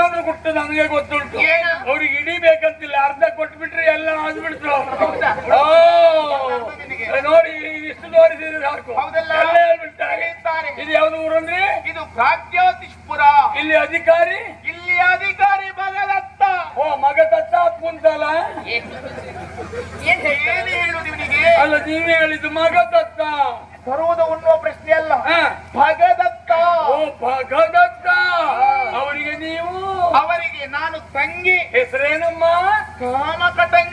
ಒಂದು ಗುಟ್ಟು ನನಗೆ ಗೊತ್ತುಂಟು? ಅವ್ರಿಗೆ ಇಡೀ ಬೇಕಂತಿಲ್ಲ ಅರ್ಧ ಕೊಟ್ಬಿಟ್ರೆ ಎಲ್ಲ ಆಗ್ಬಿಡ್ತು. ನೋಡಿ ಇಷ್ಟು ತೋರಿಸಿದ್ರೆ ಸಾಕು. ಇದು ಯಾವ್ದು ಊರಂದ್ರೆ ಇದು ಭಾಗ್ಯೋತಿಷ್ಪುರ ಇಲ್ಲಿ ಅಧಿಕಾರಿ? ಇಲ್ಲಿ ಅಧಿಕಾರಿ ಭಗದತ್ತ ಓ ಮಗ ತತ್ತ ಕುಂತಲ್ಲ? ಏನು ಹೇಳುದು ಇವನಿಗೆ? ಅಲ್ಲ ನೀವೇ ಹೇಳಿದ್ದು ಮಗದತ್ತ. ಬರುವುದು ಉಣ್ಣುವ ಪ್ರಶ್ನೆ ಅಲ್ಲ ಹ. ಭಗದತ್ತ ಅವರಿಗೆ ನೀವು ಅವರಿಗೆ ನಾನು ತಂಗಿ. ಹೆಸರೇನಮ್ಮ? ಕಾಮಕಟಂಕಟಿ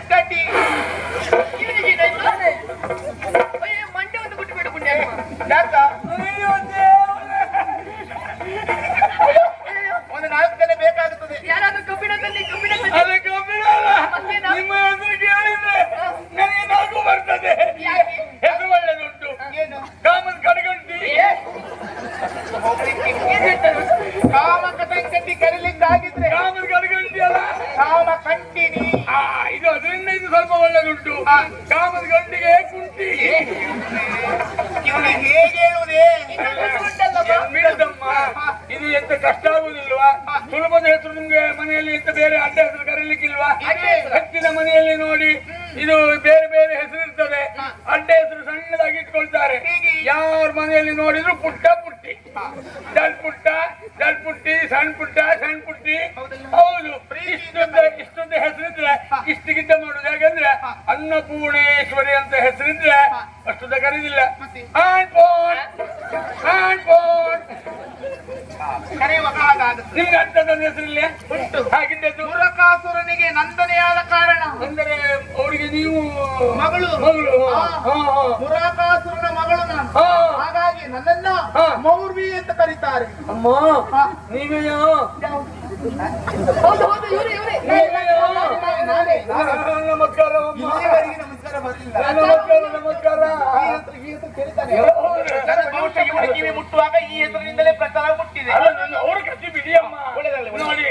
ಕಾಮಕಂಟಿನಿ ಆ, ಇದು ಅದರಿಂದ ಇದು ಸ್ವಲ್ಪ ಒಳ್ಳೆದುಂಟು. ಕಾಮದ ಗಂಟಿಗೆ ಕುಂಟಿ. ಇವನು ಹೇಗೆ ಹೇಳುವುದೇ ಬಿಡದಮ್ಮ ಇದು ಎಂತ ಕಷ್ಟ ಆಗುದಿಲ್ವಾ? ಸುಲಭದ ಹೆಸರು ನಿಮ್ಗೆ ಮನೆಯಲ್ಲಿ ಎಂತ ಬೇರೆ ಅಡ್ಡ ಹೆಸರು ಕರೀಲಿಕ್ಕಿಲ್ವಾ? ಹೆಸರು? ಮನೆಯಲ್ಲಿ ನೋಡಿ ಇದು ಬೇರೆ ಬೇರೆ ಹೆಸರು ಇರ್ತದೆ. ಅಡ್ಡ ಹೆಸರು ಸಣ್ಣದಾಗಿ ಇಟ್ಕೊಳ್ತಾರೆ? ಯಾರ ಮನೆಯಲ್ಲಿ ನೋಡಿದ್ರು ಪುಟ್ಟ ಪುಟ್ಟಿ. ದಡ್ ಪುಟ್ಟ ದಡ್ ಪುಟ್ಟಿ ಸಣ್ಣ ಪುಟ್ಟ ಸಣ್ಣ ಪುಟ್ಟಿ? ಹೌದು. ಇಷ್ಟೊಂದು ಇಷ್ಟೊಂದು ಹೆಸರಿದ್ರೆ ಇಷ್ಟಕ್ಕಿಂತ ಮಾಡುದು ಯಾಕಂದ್ರೆ ಅನ್ನಪೂರ್ಣೇಶ್ವರಿ ಅಂತ ಹೆಸರಿದ್ರೆ ಅಷ್ಟು ಕರೀದಿಲ್ಲ. ನಿಮ್ಗೆ ಅಂತ ಹೆಸರಿಲ್ಲ ಹಾಗಿದ್ದದ್ದು? ಮುರಕಾಸುರನಿಗೆ ನಂದನೆಯಾದ ಕಾರಣ. ಅಂದರೆ ಅವರಿಗೆ ನೀವು ಮಗಳು. ಮಗಳು. ಮುರಾಕಾಸುರನ ಮಗಳು ನಾನು. ಹಾಗಾಗಿ ನನ್ನನ್ನ. ಮೌರ್ವಿ ಅಂತ ಕರೀತಾರೆ. ಅಮ್ಮ ನೀವೇಯೋ. ನಮಸ್ಕಾರ ನಮಸ್ಕಾರ ಬರಲಿಲ್ಲ. ನಮಸ್ಕಾರ. ನಮಸ್ಕಾರ ಈ ಹೆಸರು- ಕಿವಿ ಮುಟ್ಟುವಾಗ ಈ ಹೆಸರಿನಿಂದಲೇ ಪ್ರಚಾರ ಮುಟ್ಟಿದೆ. ಅವ್ರ ಬಿಡಿ ಒಳ್ಳೆದಾಗ್ಲಿ. ನೋಡಿ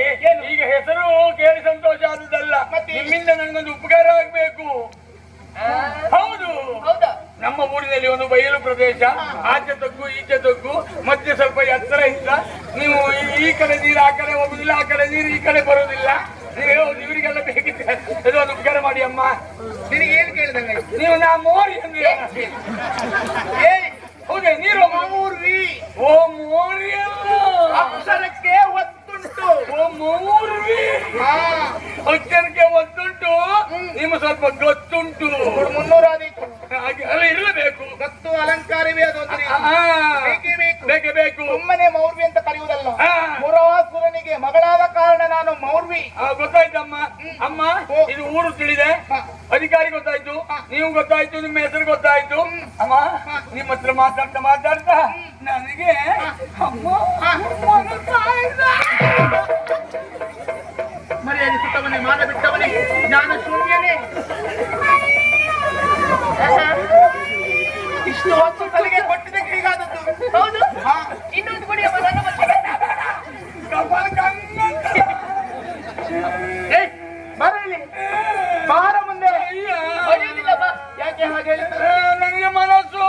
ಈಗ ಹೆಸರು ಕೇಳಿ ಸಂತೋಷ ಆದದಲ್ಲ ಮತ್ತೆ? ನಿಮ್ಮಿಂದ ನನಗೊಂದು ಉಪಕಾರ ಆಗ್ಬೇಕು ಹೌದು ಹೌದಾ ನಮ್ಮ ಊರಿನಲ್ಲಿ ಒಂದು ಬಯಲು ಪ್ರದೇಶ ಆಚೆ ತಗ್ಗು ಈಚೆ ತಗ್ಗು ಮತ್ತೆ ಸ್ವಲ್ಪ ಎತ್ತರ ಇದ್ದ ನೀವು ಈ- ಕಡೆ ನೀರು ಆ ಕಡೆ ಹೋಗುದಿಲ್ಲ ಆ ಕಡೆ ನೀರು ಈ ಕಡೆ ಬರೋದಿಲ್ಲ. ನೀವು ಇವರಿಗೆಲ್ಲ ಬೇಕಿದೆ ಅದು ಒಂದು ಉಪಕಾರ ಮಾಡಿ ಅಮ್ಮ. ನಿನಗೆ ಏನು ಕೇಳಿದಂಗೆ ನೀವು ನಾ ಮೋರಿ ಅಂದ್ರೆ ಹೌದೇ ನೀರು ಮೌರ್ವಿ ಓ ಮೋರಿ ಅಲ್ಲ ಅಕ್ಷರಕ್ಕೆ ಒತ್ತುಂಟು ಓ ಮೋರ್ವಿ ಹಾ ಅಕ್ಷರಕ್ಕೆ ಒತ್ತುಂಟು ನಿಮ್ಮ ಸ್ವಲ್ಪ ಗೊತ್ತುಂಟು ಮುನ್ನೂರ ಆದೀತು ಹಾಗೆ ಅಲ್ಲ ಇರಲೇಬೇಕು ಗತ್ತು ಅಲಂಕಾರವೇ ಅದೊಂದು ರೀತಿ. ಆ, ಬೇಕೇ ಬೇಕು ಬೇಕೇ ಬೇಕು ಸುಮ್ಮನೆ ಮೌರ್ವಿ ಅಂತ ಕರೆಯುವುದಲ್ಲ ಆ. ಮುರಾಸುರನಿಗೆ ಮಗಳಾದ ಕಾರಣ ನಾನು ಮೌರ್ವಿ ಆ, ಗೊತ್ತಾಯ್ತಮ್ಮ ಅಮ್ಮ ಓ. ಇದು ಊರು ತಿಳಿದೆ ಹ. ಅಧಿಕಾರಿ ಗೊತ್ತಾಯ್ತು ನೀವು ಗೊತ್ತಾಯ್ತು ನಿಮ್ಮ ಹೆಸರು ಗೊತ್ತಾಯ್ತು. ಅಮ್ಮ ನಿಮ್ಮ ಹತ್ರ ಮಾತಾಡ್ತಾ ಮಾತಾಡ್ತಾ ನನಗೆ ಅಮ್ಮ. ಮರ್ಯಾದೆ ಸುತ್ತವನೇ ಮಾನ ಬಿಟ್ಟವನೇ ನಾನು ಶೂನ್ಯನೇ. ಇಷ್ಟು ಹೊತ್ತು ತಲೆಗೆ ಕೊಟ್ಟಿದ್ದಕ್ಕೆ ಹೀಗಾದದ್ದು. ಹೌದು? ಇನ್ನೊಂದು ಅಮ್ಮ ನನ್ನ ಮತ್ತೆ ಕಪಾಲ. ಏಯ್, ಬರ ಯಾಕೆ ಹಾಗೆ ಹೇಳಿದ್ರು? ನನಗೆ ಮನಸ್ಸು.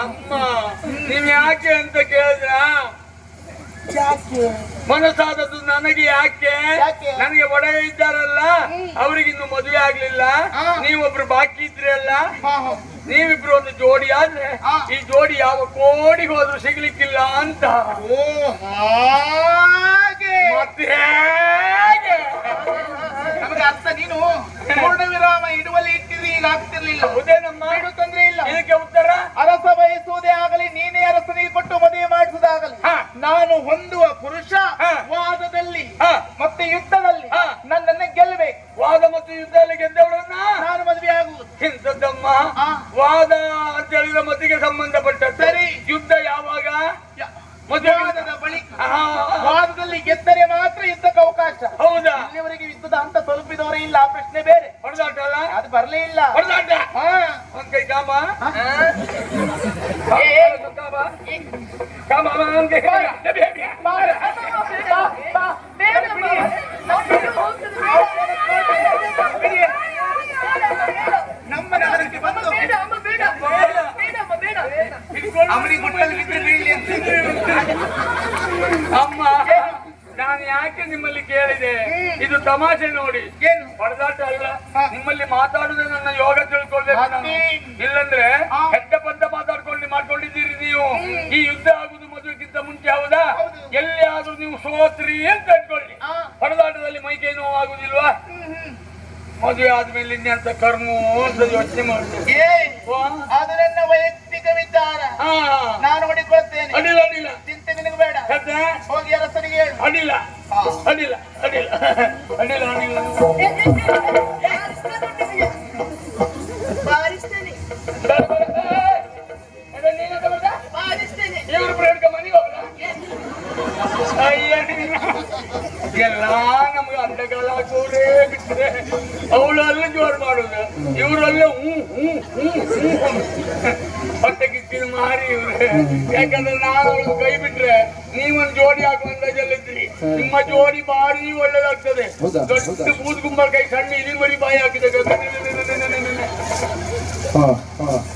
ಅಮ್ಮ ನೀವ್ ಯಾಕೆ ಅಂತ ಕೇಳಿದ್ರ? ಮನಸ್ಸಾದದ್ದು ನನಗೆ ಯಾಕೆ? ನನಗೆ ಒಡೆಯ ಇದ್ದಾರಲ್ಲ ಅವ್ರಿಗಿನ್ನು ಮದುವೆ ಆಗ್ಲಿಲ್ಲ. ಹಾ. ನೀವೊಬ್ರು ಬಾಕಿ ಇದ್ರಿ ಹಾ. ನೀವಿಬ್ರು ಒಂದು ಜೋಡಿ ಆದ್ರೆ ಹಾ. ಈ ಜೋಡಿ ಯಾವ ಕೋಡಿಗೆ ಹೋದ್ರು ಸಿಗ್ಲಿಕ್ಕಿಲ್ಲ ಅಂತ. ಓ ಹಾಗೆ. ಮತ್ತೆ ನೀನು ಪೂರ್ಣ ವಿರಾಮ ಇಡುವಲ್ಲಿ ಇಟ್ಟಿದ್ರೆ ಈಗ ಆಗ್ತಿರ್ಲಿಲ್ಲ ಹೌದೇನಮ್ಮ ಬಿಡು ತೊಂದ್ರೆ ಇಲ್ಲ ಇದಕ್ಕೆ ಉತ್ತರ ಅರಸ ಬಯಸುವುದೇ ಆಗಲಿ ನೀನೇ ಅರಸನಿಗೆ ಕೊಟ್ಟು ಮದುವೆ ಮಾಡಿಸುವುದಾಗಲಿ ಹಾ. ನಾನು ಹೊಂದುವ ಪುರುಷ. ವಾದದಲ್ಲಿ. ಮತ್ತೆ ಯುದ್ಧದಲ್ಲಿ. ನನ್ನನ್ನು ಗೆಲ್ಲಬೇಕು ವಾದ ಮತ್ತು ಯುದ್ಧದಲ್ಲಿ ಗೆದ್ದವಳನ್ನ ನಾನು ಮದುವೆ ಆಗುವುದು ಇಂಥದ್ದಮ್ಮ. ವಾದ ಅಂತ ಹೇಳಿದ್ರೆ ಮತಿಗೆ ಸಂಬಂಧಪಟ್ಟ ಹೌದಾ? ಇಲ್ಲಿವರೆಗೆ ಯುದ್ಧದ ಅಂತ ತಲುಪಿದವರೇ ಇಲ್ಲ ಆ ಪ್ರಶ್ನೆ ಬೇರೆ. ಹೊಡೆದಾಟ ಅಲ್ಲ ಅದು ಬರಲೇ ಇಲ್ಲ. ಹೊಡೆದಾಟ? ಒಂದ್ ಕೈ ಕಾಮ. ಕಾಮ ಒಂದ್ ಕೈ ಕಾಮ. ನಡಿ, ನಡಿ. ಬಾರ. ಬಾ, ಬಾ. ಬೇಡಮ್ಮ. ನಾವು ಬಿಡು ಹೋಗ್ತದೆ, ಬೇಡ. ನಮ್ಮ ನಗರಕ್ಕೆ ಬಂದು ಬೇಡ ಅಮ್ಮ ಬೇಡ ಬೇಡಮ್ಮ ಬೇಡ ಇಟ್ಕೊಂಡು ಅವನಿಗೆ ಗುಟ್ಟಲ್ಲಿ ಬಿದ್ದರೆ ಬೀಳಲಿ ಅಂತ ತಮಾಷೆ ನೋಡಿ. ಏನು? ಹೊಡೆದಾಟ ಅಲ್ಲ. ನಿಮ್ಮಲ್ಲಿ ಮಾತಾಡುದೇ ನನ್ನ ಯೋಗ ತಿಳ್ಕೊಳ್ಬೇಕು ನಾನು. ಇಲ್ಲಂದ್ರೆ. ಹೆಡ್ಡ ಪದ್ದ ಮಾತಾಡ್ಕೊಂಡು ಮಾಡ್ಕೊಂಡಿದ್ದೀರಿ ನೀವು. ಈ ಯುದ್ಧ ಆಗುದು ಮದುವೆಗಿಂತ ಮುಂಚೆ ಹೌದಾ. ಎಲ್ಲಿ ಆದ್ರೂ ನೀವು ಸೋತ್ರಿ ಅಂತ ಅನ್ಕೊಳ್ಳಿ. ಹೊಡೆದಾಟದಲ್ಲಿ ಮೈಕೈ ನೋವು ಆಗುದಿಲ್ವಾ. ಮದುವೆ ಆದ್ಮೇಲೆ ಇನ್ನೆಂತ ಕರ್ಮ ಅಂತ ಯೋಚನೆ ಅದು ನನ್ನ ವೈಯಕ್ತಿಕ ವಿಚಾರ. ನಾನು ಹೊಡಿಕೊಳ್ತೇನೆ. ಅಡಿಲ್ಲ ಅಡಿಲ್ಲ ಚಿಂತೆ ನಿನಗೆ ಬೇಡ? ಹೋಗಿ ಅರಸನಿಗೆ ಹೇಳು. ಅಡಿಲ್ಲ ಮನೆಗೆ ಹೋಗ್ಲ ಅಯ್ಯ ನೀನು. ಎಲ್ಲ ನಮ್ಗೆ ಅಂಡಗಾಲ ಹಾಕೋರೇ ಬಿಟ್ರೆ ಅವಳು ಅಲ್ಲ ಜೋರು ಮಾಡುದು. ಇವರಲ್ಲ ಹ್ಞೂ ಹ್ಞೂ ಹ್ಞೂ ಹ್ಞೂ ಹೊಟ್ಟೆ ಕಿಚ್ಚಿನ ಮಾರಿ ಇವ್ರೆ. ಯಾಕಂದ್ರೆ ನಾನು ಅವಳು ಕೈ ಬಿಟ್ರೆ ನೀವೊಂದು ಜೋಡಿ ಹಾಕುವಂತ ಜಲ್ಲಿದ್ರಿ ನಿಮ್ಮ ಜೋಡಿ ಬಾರಿ ಒಳ್ಳೇದಾಗ್ತದೆ? ದೊಡ್ಡ? ಬೂದ್ ಗುಂಬಳಕಾಯಿ ಕೈ ಸಣ್ಣ ಇಲಿ ಮರಿ ಬಾಯಿ ಹಾಕಿದೆ.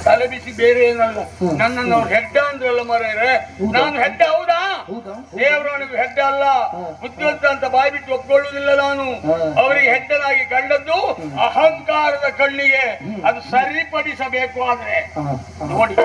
ತಲೆ ಬಿಸಿ ಬೇರೆ ಏನಲ್ಲ. ನನ್ನನ್ನು ಅವ್ರು ಹೆಡ್ಡ ಅಂದ್ರಲ್ಲ ಮರೇ ನಾನು ಹೆಡ್ಡ ಹೌದಾ? ದೇವರು ನನಗೆ ಹೆಡ್ಡ ಅಲ್ಲ. ಬುದ್ಧಿವಂತ ಅಂತ ಬಾಯಿ ಬಿಟ್ಟು ಒಪ್ಕೊಳ್ಳುವುದಿಲ್ಲ ನಾನು. ಅವರಿಗೆ ಹೆಡ್ಡನಾಗಿ ಕಂಡದ್ದು ಅಹಂಕಾರದ ಕಣ್ಣಿಗೆ. ಅದು ಸರಿಪಡಿಸಬೇಕು ಆದ್ರೆ. ನೋಡಿ.